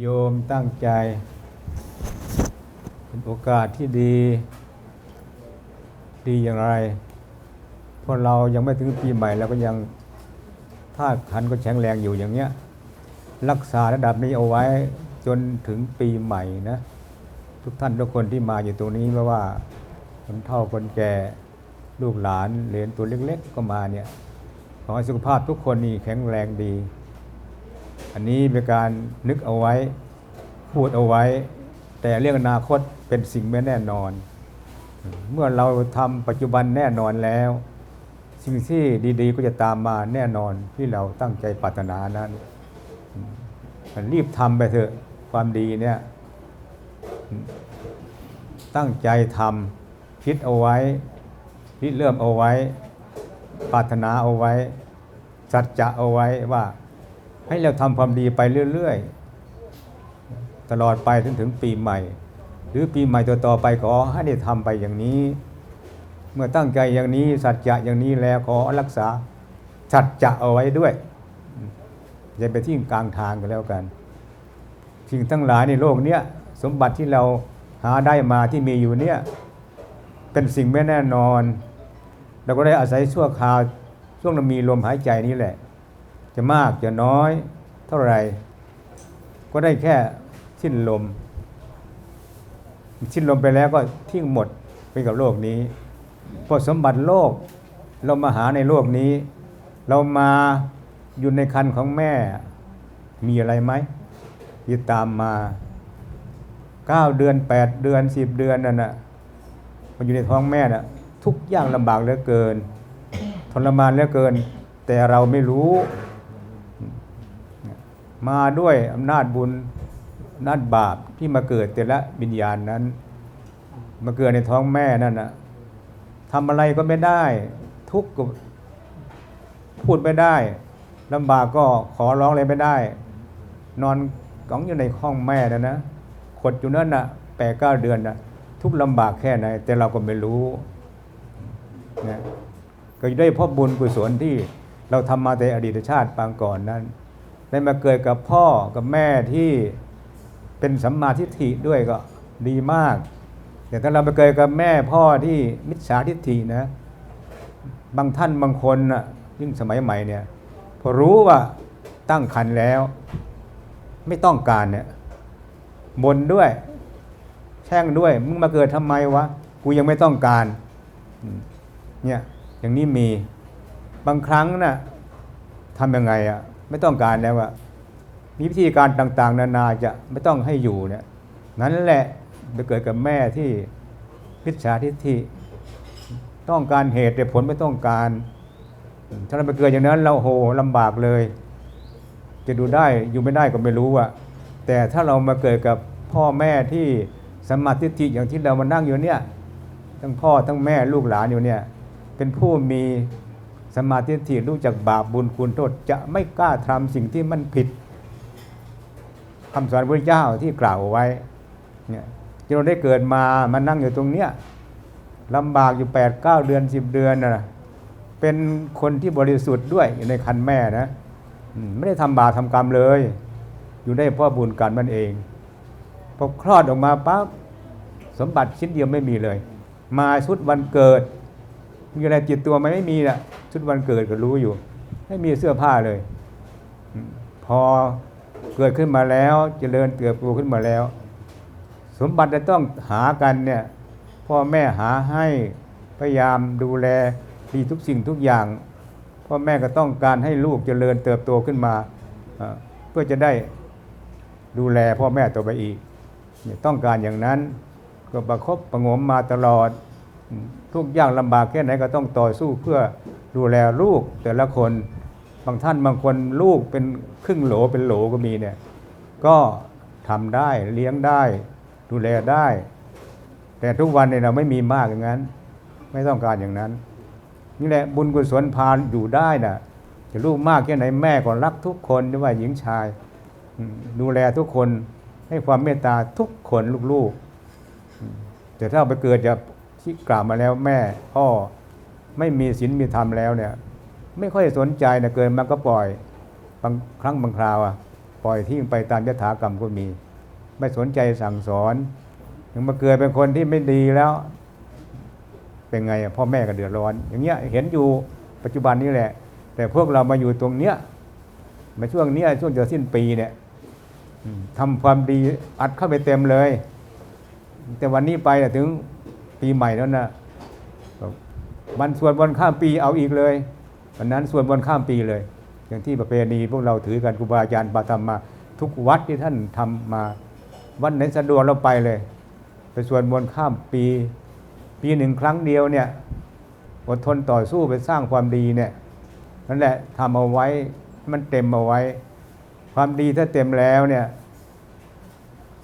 โยมตั้งใจ เป็นโอกาสที่ดี ดีอย่างไรเพราะเรายังไม่ถึงปีใหม่เราก็ยังธาตุขันก็แข็งแรงอยู่อย่างเนี้ย รักษาระดับนี้เอาไว้จนถึงปีใหม่นะ ทุกท่านทุกคนที่มาอยู่ตรงนี้ไม่ว่าคนเฒ่าคนแก่ลูกหลานเหลนตัวเล็กๆ ก็มาเนี่ยขอให้สุขภาพทุกคนนี่แข็งแรงดี อันนี้เป็นการนึกเอาไว้ พูดเอาไว้ แต่เรื่องอนาคตเป็นสิ่งไม่แน่นอน เมื่อเราทำปัจจุบันแน่นอนแล้ว สิ่งที่ดีๆก็จะตามมาแน่นอนที่เราตั้งใจปรารถนานั้น รีบทำไปเถอะความดีเนี่ยตั้งใจทำคิดเอาไว้คิดเริ่มเอาไว้ปรารถนาเอาไว้สัจจะเอาไว้ว่า ให้เราทำความดีไปเรื่อยๆ ตลอดไปจนถึงปีใหม่ หรือปีใหม่ตัวต่อไปขอให้ได้ทำไปอย่างนี้ เมื่อตั้งใจอย่างนี้สัจจะอย่างนี้แล้วขอรักษาสัจจะเอาไว้ด้วยอย่าไปทิ้งกลางทางกันแล้วกันสิ่งทั้งหลายในโลกเนี้ยสมบัติที่เราหาได้มาที่มีอยู่เนี่ยเป็นสิ่งไม่แน่นอน เราก็ได้อาศัยชั่วคราวช่วงเรามีลมหายใจนี้แหละ จะมากจะน้อยเท่าไหร่ก็ได้แค่สิ้นลม สิ้นลมไปแล้วก็ทิ้งหมดไปกับโลกนี้เพราะสมบัติโลกเรามาหาในโลกนี้ เรามาอยู่ในคันของแม่มีอะไรไหมยึดตามมาเก้าเดือนแปดเดือนสิบเดือนนั่นน่ะมันอยู่ในท้องแม่น่ะทุกอย่างลำบากเหลือเกิน ทรมานเหลือเกิน แต่เราไม่รู้ มาด้วยอำนาจบุญอำนาจบาปที่มาเกิดแต่ละวิญญาณนั้น มาเกิดในท้องแม่นั่นน่ะทำอะไรก็ไม่ได้ ทุกข์พูดไม่ได้ลำบากก็ขอร้องอะไรไม่ได้ นอนกองอยู่ในห้องแม่นะนะขดอยู่นั่นน่ะแปดเก้าเดือนน่ะทุกข์ลำบากแค่ไหน แต่เราก็ไม่รู้นะก็ได้เพราะบุญกุศลที่เราทำมาแต่อดีตชาติปางก่อนนั้น ได้มาเกิดกับพ่อกับแม่ที่เป็นสัมมาทิฏฐิด้วยก็ดีมาก แต่ถ้าเราไปเกิดกับแม่พ่อที่มิจฉาทิฏฐินะบางท่านบางคนน่ะยิ่งสมัยใหม่เนี่ยพอรู้ว่าตั้งครรภ์แล้ว ไม่ต้องการเนี่ยบนด้วย แช่งด้วย มึงมาเกิดทำไมวะ กูยังไม่ต้องการเนี่ยอย่างนี้มีบางครั้งน่ะทำยังไงอะ ไม่ต้องการแล้วอะมีวิธีการต่างๆ นานาจะไม่ต้องให้อยู่เนี่ยนั้นแหละไปเกิดกับแม่ที่พิจฉาทิฏฐิต้องการเหตุแต่ผลไม่ต้องการ ถ้าเราไปเกิดอย่างนั้น เราโหลำบากเลย จะดูได้อยู่ไม่ได้ก็ไม่รู้อะแต่ถ้าเรามาเกิดกับพ่อแม่ที่สมาธิฏฐิอย่างที่เรามานั่งอยู่เนี่ยทั้งพ่อทั้งแม่ลูกหลานอยู่เนี่ยเป็นผู้มี สมาธิฏฐิรู้จักบาปบุญคุณโทษจะไม่กล้าทำสิ่งที่มันผิดคำสอนพระเจ้าที่กล่าวไว้เนี่ยจนเราได้เกิดมามานั่งอยู่ตรงเนี้ยลำบากอยู่แปดเก้าเดือนสิบเดือนนะเป็นคนที่บริสุทธิ์ด้วยอยู่ในคันแม่นะไม่ได้ทำบาปทำกรรมเลย อยู่ได้เพราะบุญกันมันเองพอคลอดออกมาปั๊บสมบัติชิ้นเดียวไม่มีเลย มาชุดวันเกิด มีอะไรจิตตัวไหมไม่มีนะชุดวันเกิดก็รู้อยู่ ไม่มีเสื้อผ้าเลย พอเกิดขึ้นมาแล้วเจริญเติบโตขึ้นมาแล้ว สมบัติจะต้องหากันเนี่ยพ่อแม่หาให้พยายามดูแลดีทุกสิ่งทุกอย่างพ่อแม่ก็ต้องการให้ลูกเจริญเติบโตขึ้นมา เพื่อจะได้ดูแลพ่อแม่ต่อไปอีกต้องการอย่างนั้นก็ประคบประหงมมาตลอด ทุกอย่างลำบากแค่ไหนก็ต้องต่อสู้เพื่อดูแลลูกแต่ละคนบางท่านบางคนลูกเป็นครึ่งโหลเป็นโหลก็มีเนี่ยก็ทำได้เลี้ยงได้ ดูแลได้ แต่ทุกวันเนี่ยเราไม่มีมากอย่างนั้น ไม่ต้องการอย่างนั้น นี่แหละบุญกุศลพาอยู่ได้น่ะจะลูกมากแค่ไหนแม่ก็รักทุกคนไม่ว่าหญิงชาย ดูแลทุกคนให้ความเมตตาทุกคนลูกๆแต่ถ้าไปเกิดจะ ที่กล่าวมาแล้วแม่พ่อไม่มีศีลมีธรรมแล้วเนี่ย ไม่ค่อยสนใจนะเกินมาก็ปล่อยบางครั้งบางคราวอะปล่อยทิ้งไปตามยถากรรมก็มี ไม่สนใจสั่งสอนถึงมาเกิดเป็นคนที่ไม่ดีแล้ว เป็นไงพ่อแม่ก็เดือดร้อน อย่างเงี้ยเห็นอยู่ปัจจุบันนี้แหละ แต่พวกเรามาอยู่ตรงเนี้ยมาช่วงเนี้ยช่วงจะสิ้นปีเนี่ยทำความดีอัดเข้าไปเต็มเลย แต่วันนี้ไปถึง ปีใหม่แล้วนะวันส่วดวันข้ามปีเอาอีกเลยวันนั้นส่วดวันข้ามปีเลย อย่างที่ประเพณีพวกเราถือกันครูบาอาจารย์ปาทำมมา ทุกวัดที่ท่านทำมาวันไหนสะดวกเราไปเลยไปส่วดมนข้ามปี ปีหนึ่งครั้งเดียวเนี่ยอดทนต่อสู้ไปสร้างความดีเนี่ยนั่นแหละทำเอาไว้มันเต็มเอาไว้ ความดีถ้าเต็มแล้วเนี่ย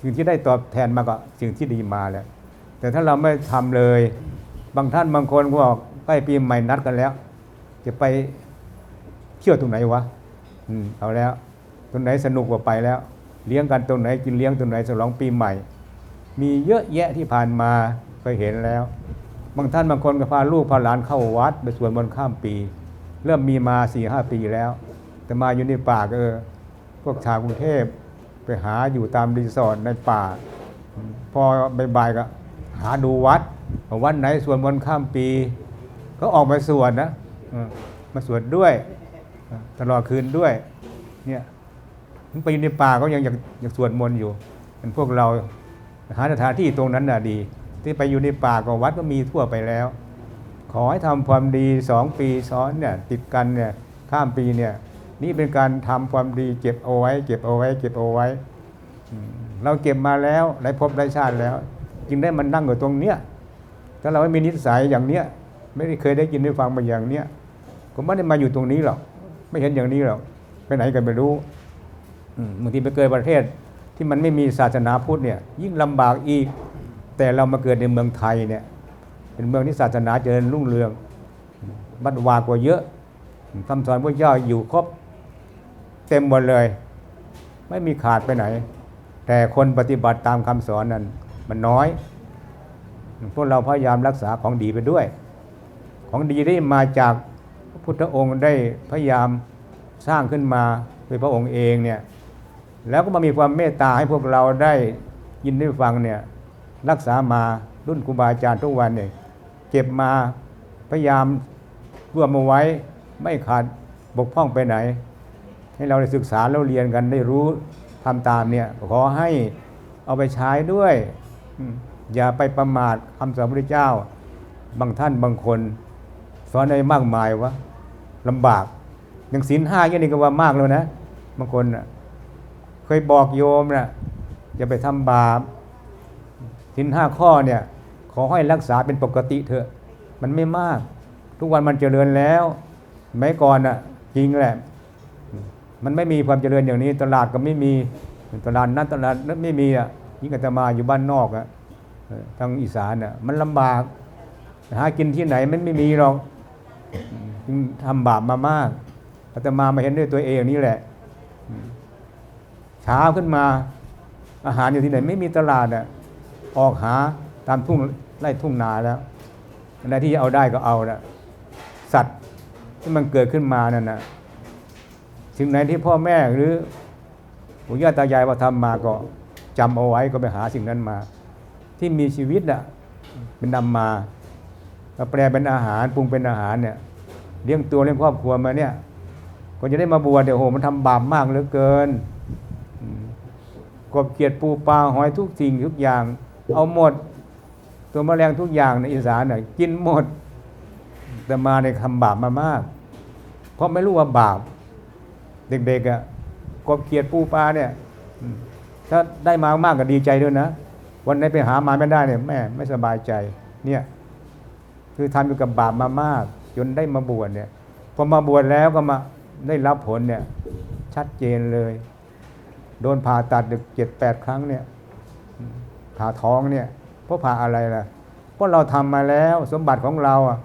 สิ่งที่ได้ตอบแทนมาก็สิ่งที่ดีมาแล้ว แต่ถ้าเราไม่ทำเลย บางท่านบางคนก็บอกใกล้ปีใหม่นัดกันแล้ว จะไปเที่ยวตรงไหนวะอืมเอาแล้วตรงไหนสนุกกว่าไปแล้ว เลี้ยงกันตรงไหนกินเลี้ยงตรงไหนฉลองปีใหม่ มีเยอะแยะที่ผ่านมาเคยเห็นแล้ว บางท่านบางคนก็พาลูกพาหลานเข้าวัด ไปสวดมนต์ข้ามปี เริ่มมีมาสี่ห้าปีแล้ว แต่มาอยู่ในป่าก็เออพวกชาวกรุงเทพไปหาอยู่ตามรีสอร์ทในป่า พอบ่ายๆก็ หาดูวัดวัดไหนสวดมนต์ข้ามปี ก็ออกมาสวดนะมาสวดด้วยตลอดคืนด้วยเนี่ยไปอยู่ในป่าก็ยังอยากอยากสวดมนต์อยู่เป็นพวกเราหาสถานที่ตรงนั้นน่ะดี ที่ไปอยู่ในป่าก็วัดก็มีทั่วไปแล้ว ขอให้ทำความดีสองปีซ้อนเนี่ยติดกันเนี่ยข้ามปีเนี่ยนี่เป็นการทำความดีเก็บเอาไว้ เก็บเอาไว้ เก็บเอาไว้ เราเก็บมาแล้วหลายภพหลายชาติแล้ว จึงได้มันนั่งอยู่ตรงเนี้ยถ้าเราไม่มีนิสัยอย่างเนี้ยไม่ได้เคยได้ยินได้ฟังมาอย่างเนี้ยก็ไม่ได้มาอยู่ตรงนี้หรอกไม่เห็นอย่างนี้หรอกไปไหนกันไม่รู้บางทีไปเกิดประเทศที่มันไม่มีศาสนาพุทธเนี่ย ยิ่งลำบากอีก แต่เรามาเกิดในเมืองไทยเนี่ย เป็นเมืองที่ศาสนาเจริญรุ่งเรืองบัดวากว่าเยอะคำสอนพระเจ้าอยู่ครบเต็มหมดเลย ไม่มีขาดไปไหน แต่คนปฏิบัติตามคำสอนนั้น มันน้อย พวกเราพยายามรักษาของดีไปด้วย ของดีที่มาจากพระพุทธองค์ได้พยายามสร้างขึ้นมาโดยพระองค์เองเนี่ยแล้วก็มามีความเมตตาให้พวกเราได้ยินได้ฟังเนี่ยรักษามารุ่นครูบาอาจารย์ทุกวันเนี่ยเก็บมาพยายามรวมมาไว้ไม่ขาดบกพร่องไปไหน ให้เราได้ศึกษาแล้วเรียนกันได้รู้ทำตามเนี่ยขอให้เอาไปใช้ด้วย อย่าไปประมาทคำสอนพระเจ้า บางท่านบางคนสอนในมากมายวะลำบากอย่างศีลห้าอย่างนี้ก็ว่ามากแล้วนะบางคนน่ะเคยบอกโยมนะ่ะอย่าไปทำบาปสินห้าข้อเนี่ย ขอให้รักษาเป็นปกติเถอะ มันไม่มาก ทุกวันมันเจริญแล้วไม่ก่อนอะจริงแหละ มันไม่มีความเจริญอย่างนี้ ตลาดก็ไม่มีตลาดนั้นตลาดนั้นไม่มีอะ ยิ่งอาตมาอยู่บ้านนอกอะทางอีสานอะมันลำบาก หากินที่ไหนมันไม่มีหรอกจึงทำบาปมามากอาตมามาเห็นด้วยตัวเองนี่แหละเช้าขึ้นมา อาหารอยู่ที่ไหนไม่มีตลาดอะออกหาตามทุ่งไร่ทุ่งนาแล้วอะไรที่เอาได้ก็เอาละสัตว์ที่มันเกิดขึ้นมานั่นนะสิ่งไหนที่พ่อแม่หรือปู่ย่าตายายว่าทำมาก็ จำเอาไว้ก็ไปหาสิ่งนั้นมา ที่มีชีวิตอะเป็นนำมาแปลเป็นอาหารปรุงเป็นอาหารเนี่ยเลี้ยงตัวเลี้ยงครอบครัวมาเนี่ยก็จะได้มาบวชเดี๋ยวโหมันทำบาปมากเหลือเกินกบเขียดปูปลาหอยทุกสิ่งทุกอย่าง เอาหมด ตัวแมลงทุกอย่างในอีสานน่ะกินหมด แต่มาในคำบาปมามาก เพราะไม่รู้ว่าบาป เด็กๆอะกบเขียดปูปลาเนี่ย ถ้าได้มามากก็ดีใจด้วยนะ วันไหนไปหามาไม่ได้เนี่ยแม่ไม่สบายใจเนี่ยคือทำอยู่กับบาปมามาก จนได้มาบวชเนี่ยพอมาบวชแล้วก็มาได้รับผลเนี่ยชัดเจนเลย โดนผ่าตัดเจ็ดแปดครั้งเนี่ยผ่าท้องเนี่ยเพราะผ่าอะไรล่ะเพราะเราทำมาแล้วสมบัติของเราอะ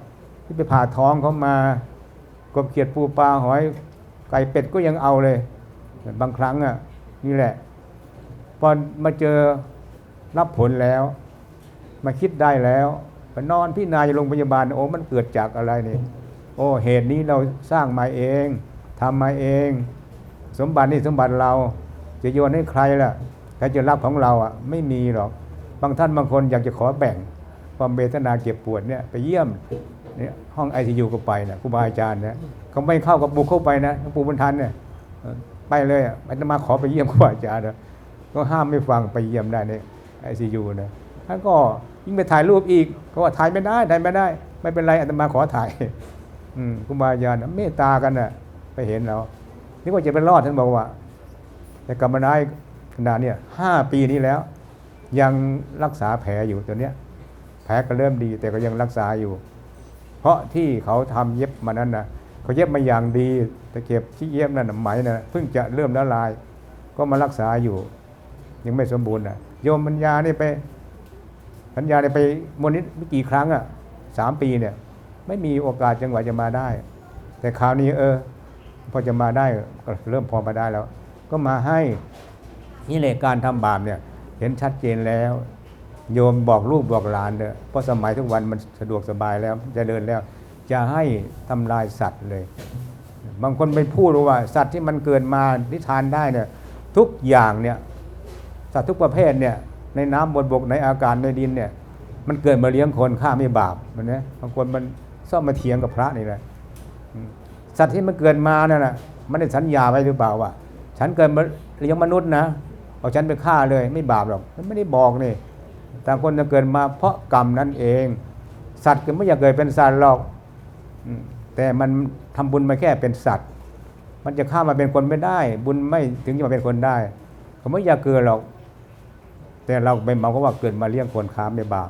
ที่ไปผ่าท้องเขามากบเขียดปูปลาหอย ไก่เป็ดก็ยังเอาเลย บางครั้งอะนี่แหละ อมาเจอรับผลแล้ว มาคิดได้แล้วนอนพี่นายโรงพยาบาลโอ้มันเกิดจากอะไรนี่ โอ้เหตุนี้เราสร้างมาเองทำมาเอง สมบัตินี่สมบัติเรา จะโยนให้ใครล่ะใครจะรับของเราอะไม่มีหรอกบางท่านบางคนอยากจะขอแบ่งความเวทนาเจ็บปวดเนี่ยไปเยี่ยมเนี่ยห้องไอซียูก็ไปนะครูบาอาจารย์นะเขาไม่เข้ากับบุกเข้าไปนะปู่บรรทันเนี่ยไปเลยอะอาตมาขอไปเยี่ยมครูบาอาจารย์นะ ก็ห้ามไม่ฟังไปเยี่ยมได้ในไอซียูนะท่านก็ยิ่งไปถ่ายรูปอีกเขาว่าถ่ายไม่ได้ถ่ายไม่ได้ ไม่เป็นไรอาตมาขอถ่ายอืมครูบาอาจารย์น่ะเมตตากันน่ะ ไปเห็นเรานี่ว่าจะเป็นรอดท่านบอกว่า แต่กรรมนายขนาดเนี่ยห้าปีนี้แล้ว ยังรักษาแผลอยู่ตัวเนี้ย แผลก็เริ่มดีแต่ก็ยังรักษาอยู่ เพราะที่เขาทำเย็บมานั้นนะเขาเย็บมาอย่างดีตะเก็บที่เย็บนั่นไหมนะเพิ่งจะเริ่มละลาย ก็มารักษาอยู่ ยังไม่สมบูรณ์นะโยมปัญญาเนี่ยไปปัญญาเนี่ยไปมนิดไม่กี่ครั้งอะสามปีเนี่ย ไม่มีโอกาสจังหวะจะมาได้ แต่คราวนี้เออ พอจะมาได้ก็เริ่มพอมาได้แล้ว ก็มาให้นี่เลยการทำบาปเนี่ย เห็นชัดเจนแล้ว โยมบอกลูกบอกหลานเด้อเพราะสมัยทุกวันมันสะดวกสบายแล้วเจะเดินแล้ว จะให้ทำลายสัตว์เลย บางคนไปพูดว่า สัตว์ที่มันเกิดมานิทานได้เนี่ย ทุกอย่างเนี่ย สัตว์ทุกประเภทเนี่ยในน้ำบนบกในอากาศในดินเนี่ยมันเกิดมาเลี้ยงคนฆ่าไม่บาปมันนะบางคนมันชอบมาเถียงกับพระนี่แหละสัตว์ที่มันเกิดมาเนี่ยนะมันได้สัญญาไว้หรือเปล่าว่า ฉันเกิดมาเลี้ยงมนุษย์นะเอาฉันไปฆ่าเลยไม่บาปหรอกมันไม่ได้บอกนี่ต่างคนจะเกิดมาเพราะกรรมนั่นเอง สัตว์ก็ไม่อยากเกิดเป็นสัตว์หรอกแต่มันทำบุญมาแค่เป็นสัตว์ มันจะข้ามาเป็นคนไม่ได้ บุญไม่ถึงจะมาเป็นคนได้เขาไม่อยากเกิดหรอก แต่เราไปเมาก็ว่าเกิดมาเลี้ยงคนค้าไมในบาป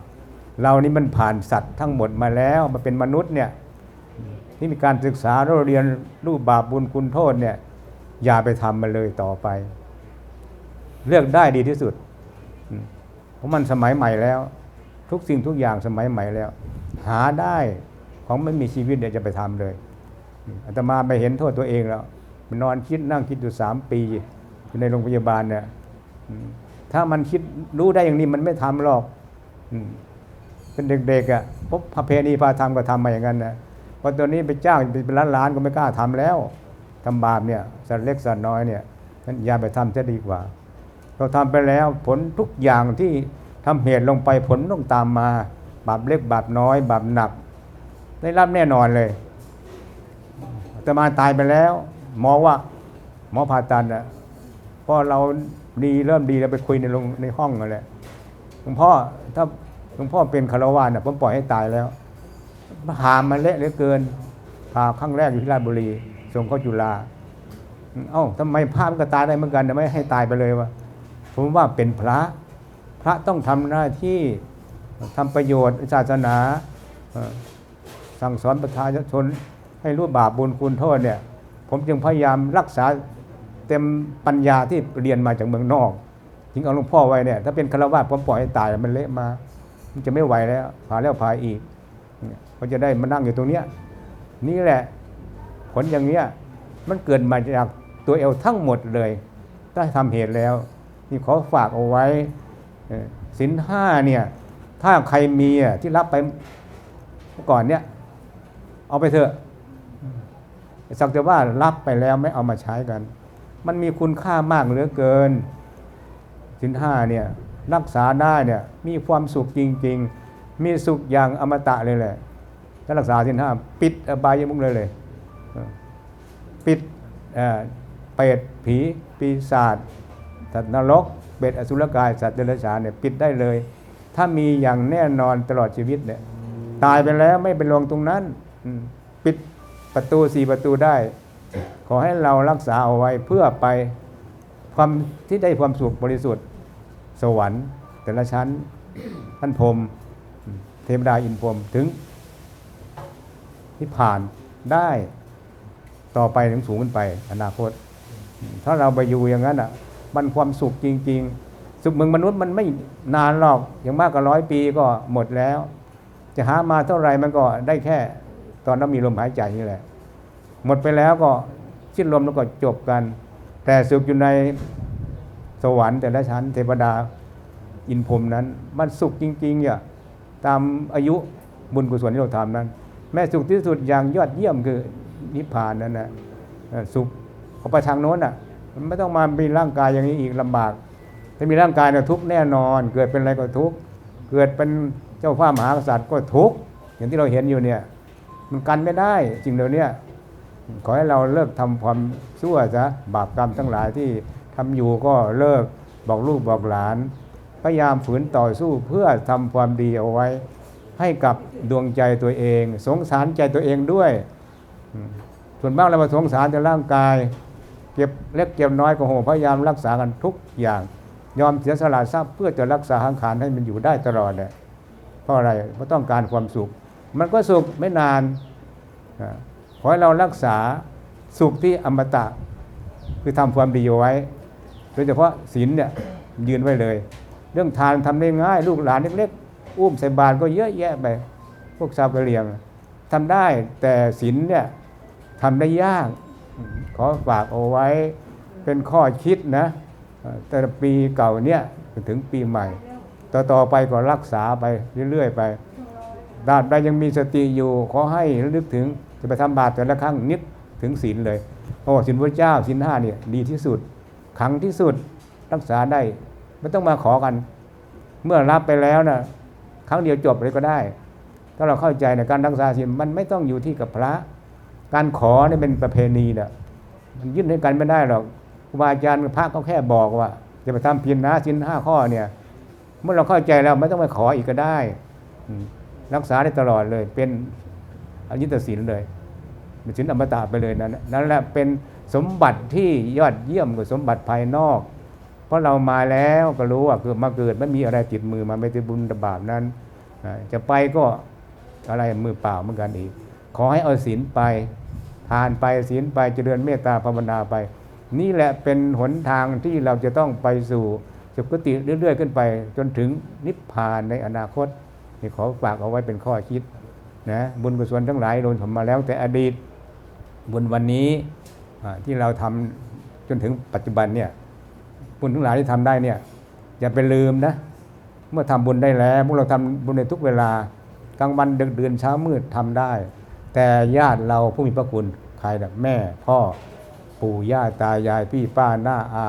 เรานี่มันผ่านสัตว์ทั้งหมดมาแล้วมาเป็นมนุษย์เนี่ยที่มีการศึกษาเราเรียนรูปบาปบุญคุณโทษเนี่ยอย่าไปทำมันเลยต่อไป เลือกได้ดีที่สุด เพราะมันสมัยใหม่แล้ว ทุกสิ่งทุกอย่างสมัยใหม่แล้ว หาได้ของไม่มีชีวิตเดี๋ยวจะไปทำเลยอาตมาไปเห็นโทษตัวเองแล้วมันนอนคิดนั่งคิดอยู่สามปีอยู่ในโรงพยาบาลเนี่ย ถ้ามันคิดรู้ได้อย่างนี้มันไม่ทำหรอกเป็นเด็กๆอะพบพระเพณีพาทำก็ทำมาอย่างนั้นนะพอตัวนี้ไปจ้างเป็นล้านๆก็ไม่กล้าทำแล้วทำบาปเนี่ยสัตว์เล็กสัตว์น้อยเนี่ยนั้นอย่าไปทำจะดีกว่า เราทำไปแล้วผลทุกอย่างที่ทำเหตุลงไปผลต้องตามมา บาปเล็กบาปน้อยบาปหนัก ได้รับแน่นอนเลยแต่มาตายไปแล้ว หมอว่า หมอผ่าตัดอะพอเรา ดีเริ่มดีเราไปคุยในโรงในห้องกันแหละหลวงพ่อถ้าหลวงพ่อเป็นคารวาสน่ะผมปล่อยให้ตายแล้วหามมันเละเหลือเกินผ่าครั้งแรกอยู่ที่ราชบุรีส่งเข้าจุฬาเอ้าทำไมพระมันก็ตายได้เหมือนกันทำไม่ให้ตายไปเลยวะผมว่าเป็นพระ พระต้องทำหน้าที่ทำประโยชน์ศาสนาสั่งสอนประชาชนให้รู้บาปบุญคุณโทษเนี่ย ผมจึงพยายามรักษา เต็มปัญญาที่เรียนมาจากเมืองนอกถึงเอาหลวงพ่อไว้เนี่ยถ้าเป็นฆราวาสผมปล่อยให้ตายมันเละมามันจะไม่ไหวแล้วผ่าแล้วผ่าอีกเนี่ยเขาจะได้มานั่งอยู่ตรงเนี้ยนี่แหละผลอย่างเนี้ยมันเกิดมาจากตัวเอลทั้งหมดเลยถ้าทำเหตุแล้ว นี่ขอฝากเอาไว้สินห้าเนี่ยถ้าใครมีที่รับไปก่อนเนี่ยเอาไปเถอะสักแต่ว่ารับไปแล้วไม่เอามาใช้กัน มันมีคุณค่ามากเหลือเกินสินห้าเนี่ยรักษาได้เนี่ยมีความสุขจริง ๆ มีสุขอย่างอมตะเลยแหละถ้ารักษาสินห้าปิดอบายมุกเลยเลย ปิดเปรตผีปีศาจสัตว์นรกเปรตอสุรกายสัตว์เดรัจฉานเนี่ยปิดได้เลย ถ้ามีอย่างแน่นอนตลอดชีวิตเนี่ยตายไปแล้วไม่ไปลงตรงนั้น ปิดประตูสี่ประตูได้ ขอให้เรารักษาเอาไว้เพื่อไปความที่ได้ความสุขบริสุทธิ์ สวรรค์ แต่ละชั้นท่านพรมเทวดาอินพรมถึงนิพพานได้ต่อไปถึงสูงขึ้นไป อนาคต ถ้าเราไปอยู่อย่างนั้นอะ มันความสุขจริง ๆ สุขเมืองมนุษย์มันไม่นานหรอกอย่างมากก็ร้อยปีก็หมดแล้ว จะหามาเท่าไหร่มันก็ได้แค่ ตอนนั้นมีลมหายใจนี่แหละ หมดไปแล้วก็สิ้นลมแล้วก็จบกัน แต่สุขอยู่ในสวรรค์แต่ละชั้นเทวดาอินพรมนั้น มันสุขจริงๆอย่าตามอายุบุญกุศลที่เราทำนั้น แม่สุขที่สุดอย่างยอดเยี่ยมคือนิพพานนั่นนะสุขของไปทางโน้นอะมันไม่ต้องมามีร่างกายอย่างนี้อีกลำบาก ถ้ามีร่างกายเนี่ยทุกแน่นอน เกิดเป็นอะไรก็ทุกเกิดเป็นเจ้าฟ้ามหากษัตริย์ก็ทุกอย่างที่เราเห็นอยู่เนี่ย มันกันไม่ได้จริงเดี๋ยวเนี้ย ขอให้เราเลิกทำความชั่วซะบาปกรรมทั้งหลายที่ทำอยู่ก็เลิกบอกลูกบอกหลาน พยายามฝืนต่อสู้เพื่อทำความดีเอาไว้ ให้กับดวงใจตัวเอง สงสารใจตัวเองด้วย ส่วนมากเรามาสงสารแต่ร่างกายเก็บเล็กเก็บน้อยก็โหพยายามรักษากันทุกอย่าง ยอมเสียสละทรัพย์เพื่อจะรักษาหังขารให้มันอยู่ได้ตลอดเนี่ยเพราะอะไรเพราะต้องการความสุข มันก็สุขไม่นาน อ่าขอให้เรารักษาสุขที่อมตะ คือทำความดีเอาไว้ โดยเฉพาะศีลเนี่ยยืนไว้เลย เรื่องทานทำได้ง่าย ลูกหลานเล็กๆ อุ้มใส่บาตรก็เยอะแยะไปพวกชาวกะเหรี่ยงทำได้แต่ศีลเนี่ยทำได้ยาก ขอฝากเอาไว้เป็นข้อคิดนะ แต่ปีเก่าเนี่ยถึงปีใหม่ ต่อต่อไปก็รักษาไปเรื่อยๆไปดาบใดยังมีสติอยู่ขอให้ระลึกถึง จะไปทำบาปแต่ละครั้งนึกถึงศีลเลยเพราะว่าศีลพระเจ้าศีลห้าเนี่ยดีที่สุดขังที่สุดรักษาได้ไม่ต้องมาขอกัน เมื่อรับไปแล้วนะครั้งเดียวจบเลยก็ได้ ถ้าเราเข้าใจในการรักษาศีลมันไม่ต้องอยู่ที่กับพระ การขอเนี่ยเป็นประเพณีนะมันยื่นให้กันไม่ได้หรอกครูบาอาจารย์พระเขาแค่บอกว่าจะไปทำเพียรนะสินห้าข้อเนี่ย เมื่อเราเข้าใจแล้วไม่ต้องไปขออีกก็ได้รักษาได้ตลอดเลยเป็น อนิตศีลเลยเป็นศีลอมตะไปเลยนั่นนั่นแหละเป็นสมบัติที่ยอดเยี่ยมกว่าสมบัติภายนอก เพราะเรามาแล้วก็รู้ว่าเกิดมาเกิดไม่มีอะไรติดมือมาไม่ติดบุญบาปนั้น จะไปก็อะไรมือเปล่าเหมือนกันอีก ขอให้เอาศีลไปทานไปศีลไปเจริญเมตตาภาวนาไป นี่แหละเป็นหนทางที่เราจะต้องไปสู่สุคติเรื่อยๆ ขึ้นไป จนถึงนิพพานในอนาคตนี่ขอฝากเอาไว้เป็นข้อคิด นะบุญกุศลทั้งหลายโดนทำมาแล้วแต่อดีตบุญวันนี้ที่เราทำจนถึงปัจจุบันเนี่ยบุญทั้งหลายที่ทำได้เนี่ยอย่าไปลืมนะเมื่อทำบุญได้แล้วพวกเราทำบุญในทุกเวลากลางวันดึกเดือนเช้ามืดทำได้ แต่ญาติเราผู้มีพระคุณใครนะแม่ พ่อปู่ย่าตายายพี่ป้าหน้าอา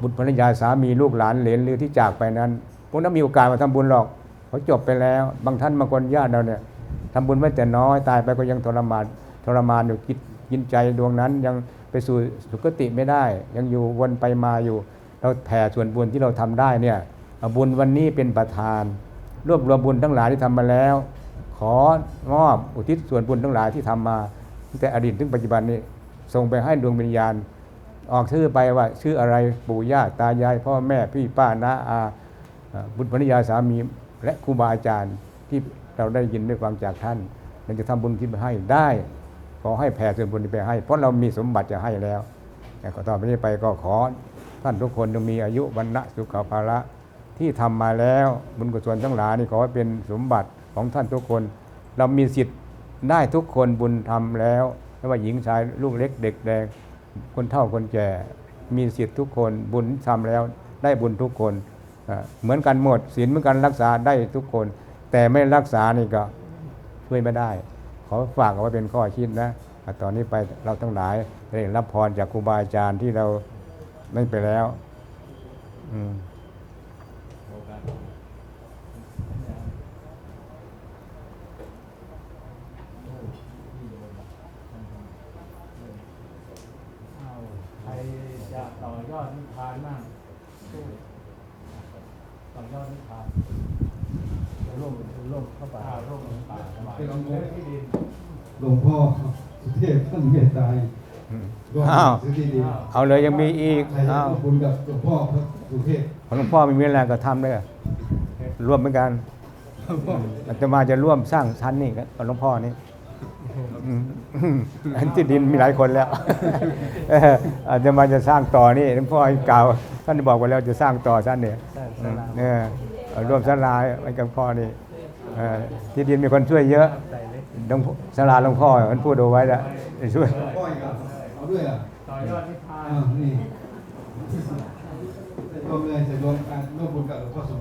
บุตรภรรยาสามีลูกหลานเหลนหรือที่จากไปนั้นพวกนั้นมีโอกาสมาทำบุญหรอกเขาจบไปแล้ว บางท่านบางคนญาติเราเนี่ย ทำบุญไม่แต่น้อยตายไปก็ยังทรมานทรมานอยู่กินกินใจดวงนั้นยังไปสู่สุคติไม่ได้ ยังอยู่วนไปมาอยู่ เราแผ่ส่วนบุญที่เราทำได้เนี่ยบุญวันนี้เป็นประธาน รวบรวมบุญทั้งหลายที่ทำมาแล้ว ขอมอบอุทิศส่วนบุญทั้งหลายที่ทำมาตั้งแต่อดีตถึงปัจจุบันนี้ส่งไปให้ดวงวิญญาณ ออกชื่อไปว่าชื่ออะไรปู่ย่าตายาย พ่อแม่พี่ป้าน้าอาบุตรภรรยาสามีและครูบาอาจารย์ที่ เราได้ยินได้ฟังจากท่าน เราจะทำบุญที่ไปให้ได้ขอให้แผ่ส่วนบุญไปให้ เพราะเรามีสมบัติจะให้แล้วแต่ต่อไปนี้ไปก็ขอ ท่านทุกคนจงมีอายุวันนะสุขภาระที่ทำมาแล้วบุญกุศลทั้งหลายนี่ขอให้เป็นสมบัติของท่านทุกคน เรามีสิทธิ์ได้ทุกคนบุญทำแล้วไม่ว่าหญิงชายลูกเล็กเด็กแดงคนเฒ่าคนแก่มีสิทธิ์ทุกคนบุญทำแล้วได้บุญทุกคน เหมือนกันหมดศีลเหมือนกันรักษาได้ทุกคน แต่ไม่รักษานี่ก็ช่วยไม่ได้ ขอฝากเอาไว้เป็นข้อคิดนะตอนนี้ไปเราทั้งหลายได้รับพรจากครูบาอาจารย์ที่เราไม่ไปแล้ว อืม เอาใครจะต่อยอดนิพพานบ้างสู้ต่อยอดนิพพานจะร่วมจะร่วมเข้าป่าร่วมเข้าป่าสบาย เป็นองค์เรื่องที่ดินหลวงพ่อสุเทพท่านเมตตาอืมร่วมอ้าวซื้อที่ดินเอาเลยยังมีอีกใครจะอ้าวร่วมบุญกับหลวงพ่อพระสุเทพของหลวงพ่อมีเวลาก็ทำเลยอะร่วมเหมือนกันหลวงพ่ออาตมาจะร่วมสร้างชั้นนี่กับหลวงพ่อนี่อืมอันที่ดินมีหลายคนแล้วเอออาตมาจะสร้างต่อนี่หลวงพ่อให้กล่าวท่านบอกไว้แล้วจะสร้างต่อชั้นเนี่ยสร้างอืศามลาเออเอาร่วมศาลาไว้กับพ่อนี่เออ ที่ดินมีคนช่วยเยอะใส่เล็กหลวงพ่อศาลาหลวงพ่อมันพูดเอาไว้แล้วช่วยหลวงพ่ออีกเหรอเอาด้วยเหรอะต่อยอดนิพพานอ้าวนี่ใส่รวมเลยใส่รวมการร่วมบุญกับหลวงพ่อสุ